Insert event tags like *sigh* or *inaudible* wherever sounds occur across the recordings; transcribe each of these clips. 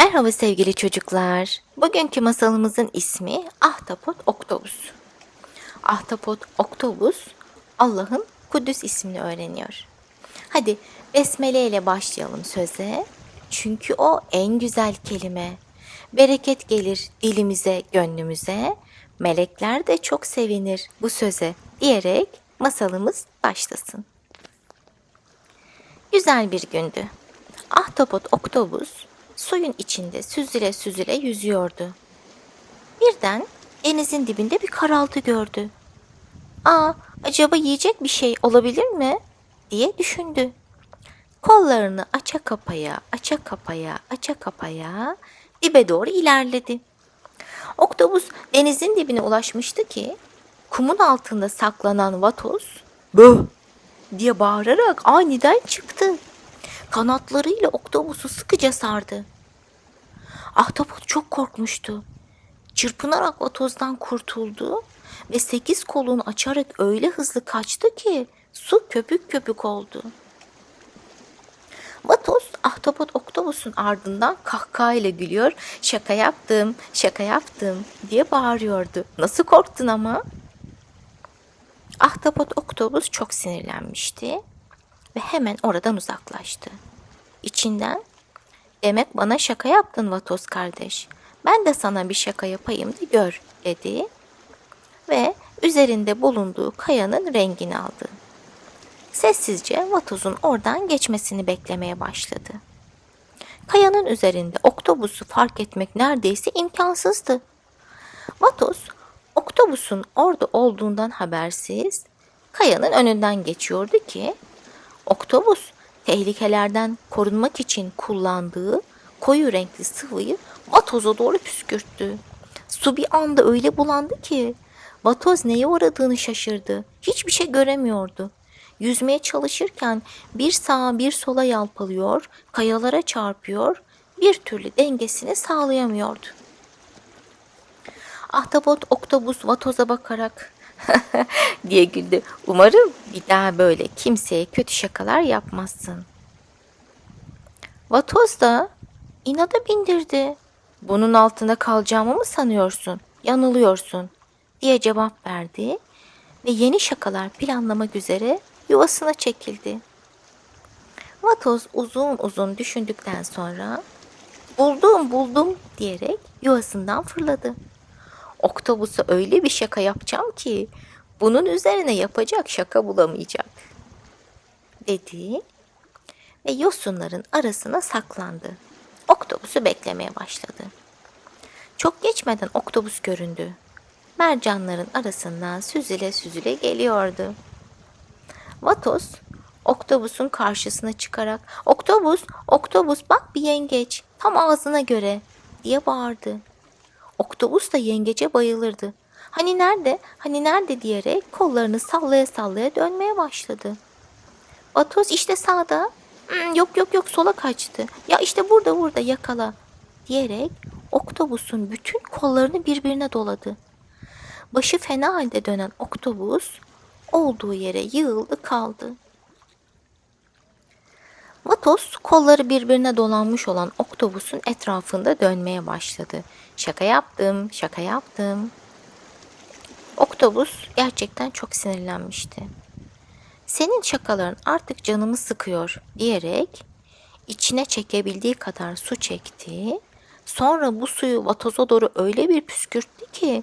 Merhaba sevgili çocuklar. Bugünkü masalımızın ismi Ahtapot Oktobus. Ahtapot Oktobus Allah'ın Kudüs ismini öğreniyor. Hadi besmele ile başlayalım söze. Çünkü o en güzel kelime. Bereket gelir dilimize, gönlümüze. Melekler de çok sevinir bu söze diyerek masalımız başlasın. Güzel bir gündü. Ahtapot Oktobus suyun içinde süzüle süzüle yüzüyordu. Birden denizin dibinde bir karaltı gördü. Aa, acaba yiyecek bir şey olabilir mi? diye düşündü. Kollarını aça kapaya, aça kapaya, aça kapaya dibe doğru ilerledi. Oktopus denizin dibine ulaşmıştı ki kumun altında saklanan vatoz böh diye bağırarak aniden çıktı. Kanatlarıyla oktopusu sıkıca sardı. Ahtapot çok korkmuştu. Çırpınarak vatozdan kurtuldu ve sekiz kolunu açarak öyle hızlı kaçtı ki su köpük köpük oldu. Vatoz ahtapot oktopusun ardından kahkahayla gülüyor. Şaka yaptım, şaka yaptım diye bağırıyordu. Nasıl korktun ama? Ahtapot oktopus çok sinirlenmişti ve hemen oradan uzaklaştı. İçinden demek bana şaka yaptın Vatoz kardeş. Ben de sana bir şaka yapayım da gör dedi ve üzerinde bulunduğu kayanın rengini aldı. Sessizce Vatoz'un oradan geçmesini beklemeye başladı. Kayanın üzerinde oktobusu fark etmek neredeyse imkansızdı. Vatoz, oktobusun orada olduğundan habersiz kayanın önünden geçiyordu ki Oktobus tehlikelerden korunmak için kullandığı koyu renkli sıvıyı vatoza doğru püskürttü. Su bir anda öyle bulandı ki vatoz neye uğradığını şaşırdı. Hiçbir şey göremiyordu. Yüzmeye çalışırken bir sağa bir sola yalpalıyor, kayalara çarpıyor, bir türlü dengesini sağlayamıyordu. Ahtapot oktobus vatoza bakarak *laughs* diye güldü. Umarım bir daha böyle kimseye kötü şakalar yapmazsın. Vatoz da inada bindirdi. Bunun altında kalacağımı mı sanıyorsun? Yanılıyorsun diye cevap verdi ve yeni şakalar planlamak üzere yuvasına çekildi. Vatoz uzun uzun düşündükten sonra buldum buldum diyerek yuvasından fırladı. Oktobus'a öyle bir şaka yapacağım ki bunun üzerine yapacak şaka bulamayacak. Dedi ve yosunların arasına saklandı. Oktobus'u beklemeye başladı. Çok geçmeden oktobus göründü. Mercanların arasından süzüle süzüle geliyordu. Vatos Oktobus'un karşısına çıkarak "Oktobus, Oktobus bak bir yengeç tam ağzına göre." diye bağırdı. Oktobus da yengece bayılırdı. Hani nerede, hani nerede diyerek kollarını sallaya sallaya dönmeye başladı. Vatoz işte sağda. "Hmm, yok yok yok sola kaçtı. Ya işte burada burada yakala diyerek oktobusun bütün kollarını birbirine doladı. Başı fena halde dönen oktobus olduğu yere yığıldı kaldı. Vatos kolları birbirine dolanmış olan oktobusun etrafında dönmeye başladı. Şaka yaptım, şaka yaptım. Oktobus gerçekten çok sinirlenmişti. Senin şakaların artık canımı sıkıyor diyerek içine çekebildiği kadar su çekti. Sonra bu suyu vatoza doğru öyle bir püskürttü ki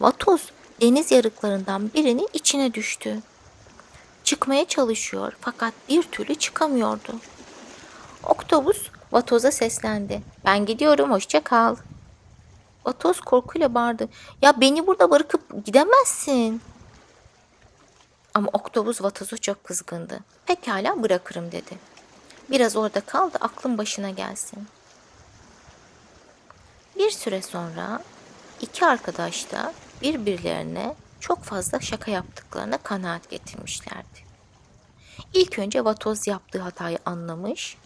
vatoz deniz yarıklarından birinin içine düştü. Çıkmaya çalışıyor fakat bir türlü çıkamıyordu. Oktobus Vatoz'a seslendi. Ben gidiyorum hoşça kal. Vatoz korkuyla bağırdı. Ya beni burada bırakıp gidemezsin. Ama Oktobus Vatoz'a çok kızgındı. Pekala bırakırım dedi. Biraz orada kal da aklın başına gelsin. Bir süre sonra iki arkadaş da birbirlerine çok fazla şaka yaptıklarına kanaat getirmişlerdi. İlk önce Vatoz yaptığı hatayı anlamış,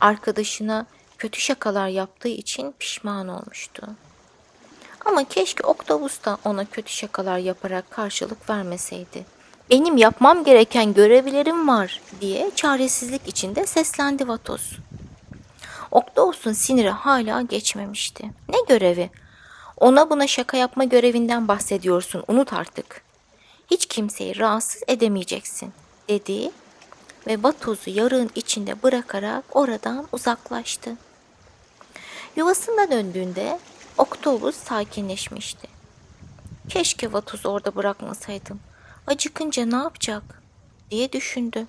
arkadaşına kötü şakalar yaptığı için pişman olmuştu. Ama keşke Oktavus da ona kötü şakalar yaparak karşılık vermeseydi. Benim yapmam gereken görevlerim var diye çaresizlik içinde seslendi Vatos. Oktopus'un siniri hala geçmemişti. Ne görevi? Ona buna şaka yapma görevinden bahsediyorsun. Unut artık. Hiç kimseyi rahatsız edemeyeceksin dedi ve vatozu yarığın içinde bırakarak oradan uzaklaştı. Yuvasına döndüğünde Oktopus sakinleşmişti. Keşke vatozu orada bırakmasaydım. Acıkınca ne yapacak diye düşündü.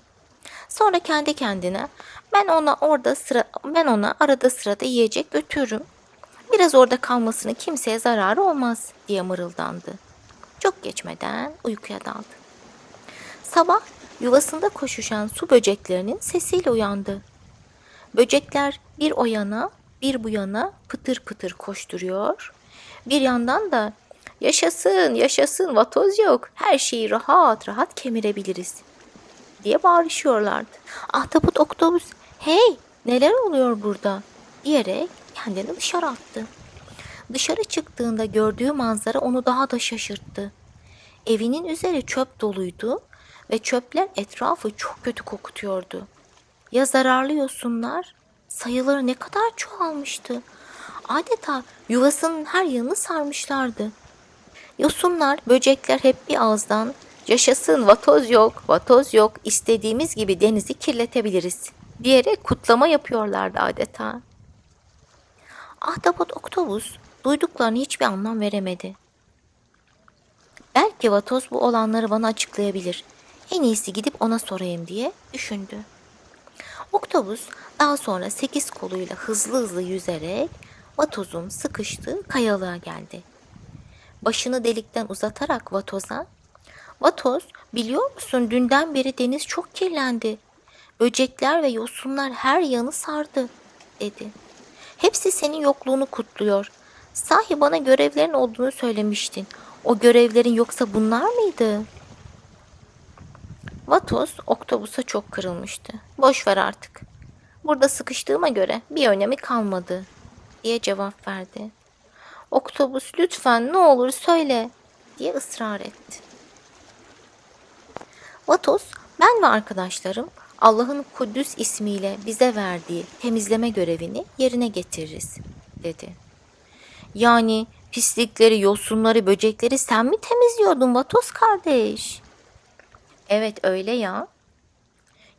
Sonra kendi kendine ben ona orada sıra ben ona arada sırada yiyecek götürürüm. Biraz orada kalmasının kimseye zararı olmaz diye mırıldandı. Çok geçmeden uykuya daldı. Sabah yuvasında koşuşan su böceklerinin sesiyle uyandı. Böcekler bir o yana bir bu yana pıtır pıtır koşturuyor. Bir yandan da yaşasın yaşasın vatoz yok her şeyi rahat rahat kemirebiliriz diye bağırışıyorlardı. Ahtapot oktopus hey neler oluyor burada diyerek kendini dışarı attı. Dışarı çıktığında gördüğü manzara onu daha da şaşırttı. Evinin üzeri çöp doluydu ve çöpler etrafı çok kötü kokutuyordu. Ya zararlı yosunlar sayıları ne kadar çoğalmıştı. Adeta yuvasının her yanını sarmışlardı. Yosunlar, böcekler hep bir ağızdan yaşasın vatoz yok, vatoz yok, istediğimiz gibi denizi kirletebiliriz diyerek kutlama yapıyorlardı adeta. Ahtapot Oktopus duyduklarını hiçbir anlam veremedi. Belki vatoz bu olanları bana açıklayabilir. En iyisi gidip ona sorayım diye düşündü. Oktopus daha sonra sekiz koluyla hızlı hızlı yüzerek vatozun sıkıştığı kayalığa geldi. Başını delikten uzatarak vatoza, Vatoz biliyor musun dünden beri deniz çok kirlendi. Böcekler ve yosunlar her yanı sardı dedi. Hepsi senin yokluğunu kutluyor. Sahi bana görevlerin olduğunu söylemiştin. O görevlerin yoksa bunlar mıydı? Vatos oktobusa çok kırılmıştı. Boş ver artık. Burada sıkıştığıma göre bir önemi kalmadı diye cevap verdi. Oktobus lütfen ne olur söyle diye ısrar etti. Vatos ben ve arkadaşlarım Allah'ın Kuddüs ismiyle bize verdiği temizleme görevini yerine getiririz dedi. Yani pislikleri, yosunları, böcekleri sen mi temizliyordun Vatos kardeş? Evet öyle ya.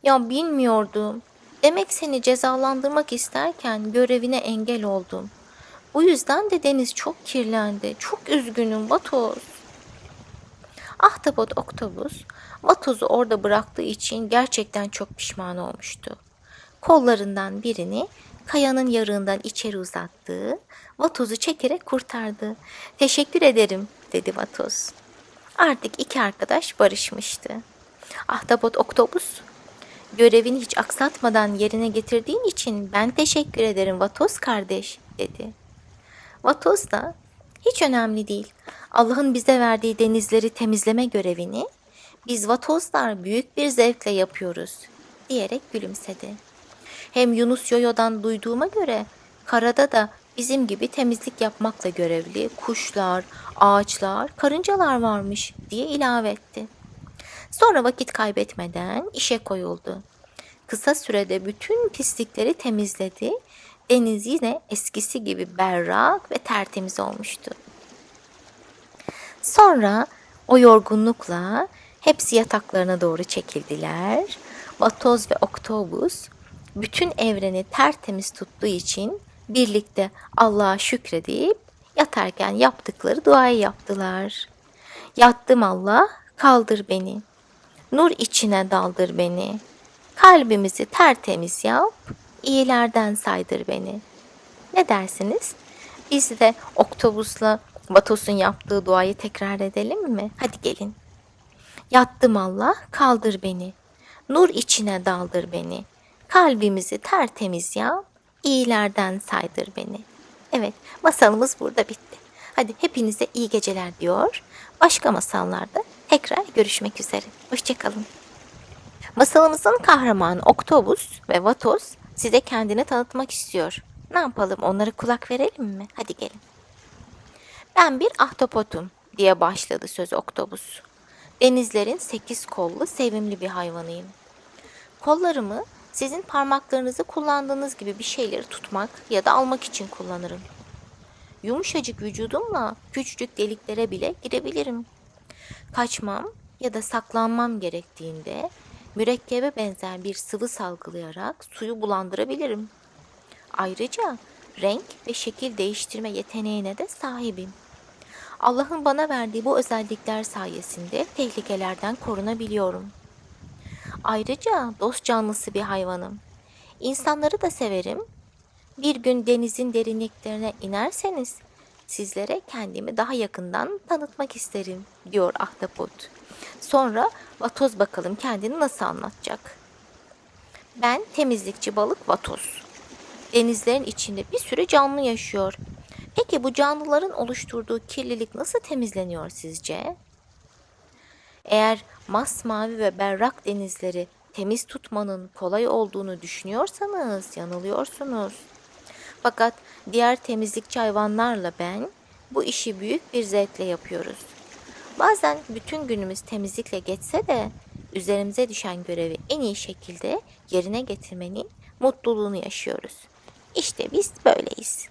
Ya bilmiyordum. Demek seni cezalandırmak isterken görevine engel oldum. Bu yüzden de deniz çok kirlendi. Çok üzgünüm Vatos. Ahtapot Oktopus Vatoz'u orada bıraktığı için gerçekten çok pişman olmuştu. Kollarından birini kayanın yarığından içeri uzattığı Vatoz'u çekerek kurtardı. Teşekkür ederim dedi Vatoz. Artık iki arkadaş barışmıştı. Ahtapot Oktopus görevini hiç aksatmadan yerine getirdiğin için ben teşekkür ederim Vatoz kardeş dedi. Vatoz da hiç önemli değil. Allah'ın bize verdiği denizleri temizleme görevini biz vatozlar büyük bir zevkle yapıyoruz diyerek gülümsedi. Hem Yunus Yoyo'dan duyduğuma göre karada da bizim gibi temizlik yapmakla görevli kuşlar, ağaçlar, karıncalar varmış diye ilave etti. Sonra vakit kaybetmeden işe koyuldu. Kısa sürede bütün pislikleri temizledi. Deniz yine eskisi gibi berrak ve tertemiz olmuştu. Sonra o yorgunlukla hepsi yataklarına doğru çekildiler. Vatoz ve Oktobus bütün evreni tertemiz tuttuğu için birlikte Allah'a şükredip yatarken yaptıkları duayı yaptılar. Yattım Allah, kaldır beni. Nur içine daldır beni. Kalbimizi tertemiz yap, iyilerden saydır beni. Ne dersiniz? Biz de Oktobus'la Vatos'un yaptığı duayı tekrar edelim mi? Hadi gelin. Yattım Allah, kaldır beni. Nur içine daldır beni. Kalbimizi tertemiz yap, iyilerden saydır beni. Evet, masalımız burada bitti. Hadi hepinize iyi geceler diyor. Başka masallarda tekrar görüşmek üzere. Hoşçakalın. Masalımızın kahramanı Oktobus ve Vatos size kendini tanıtmak istiyor. Ne yapalım onları kulak verelim mi? Hadi gelin. Ben bir ahtapotum diye başladı söz Oktobus. Denizlerin sekiz kollu sevimli bir hayvanıyım. Kollarımı Sizin parmaklarınızı kullandığınız gibi bir şeyleri tutmak ya da almak için kullanırım. Yumuşacık vücudumla küçücük deliklere bile girebilirim. Kaçmam ya da saklanmam gerektiğinde mürekkebe benzer bir sıvı salgılayarak suyu bulandırabilirim. Ayrıca renk ve şekil değiştirme yeteneğine de sahibim. Allah'ın bana verdiği bu özellikler sayesinde tehlikelerden korunabiliyorum. Ayrıca dost canlısı bir hayvanım. İnsanları da severim. Bir gün denizin derinliklerine inerseniz sizlere kendimi daha yakından tanıtmak isterim diyor ahtapot. Sonra vatoz bakalım kendini nasıl anlatacak. Ben temizlikçi balık vatoz. Denizlerin içinde bir sürü canlı yaşıyor. Peki bu canlıların oluşturduğu kirlilik nasıl temizleniyor sizce? Eğer masmavi ve berrak denizleri temiz tutmanın kolay olduğunu düşünüyorsanız yanılıyorsunuz. Fakat diğer temizlikçi hayvanlarla ben bu işi büyük bir zevkle yapıyoruz. Bazen bütün günümüz temizlikle geçse de üzerimize düşen görevi en iyi şekilde yerine getirmenin mutluluğunu yaşıyoruz. İşte biz böyleyiz.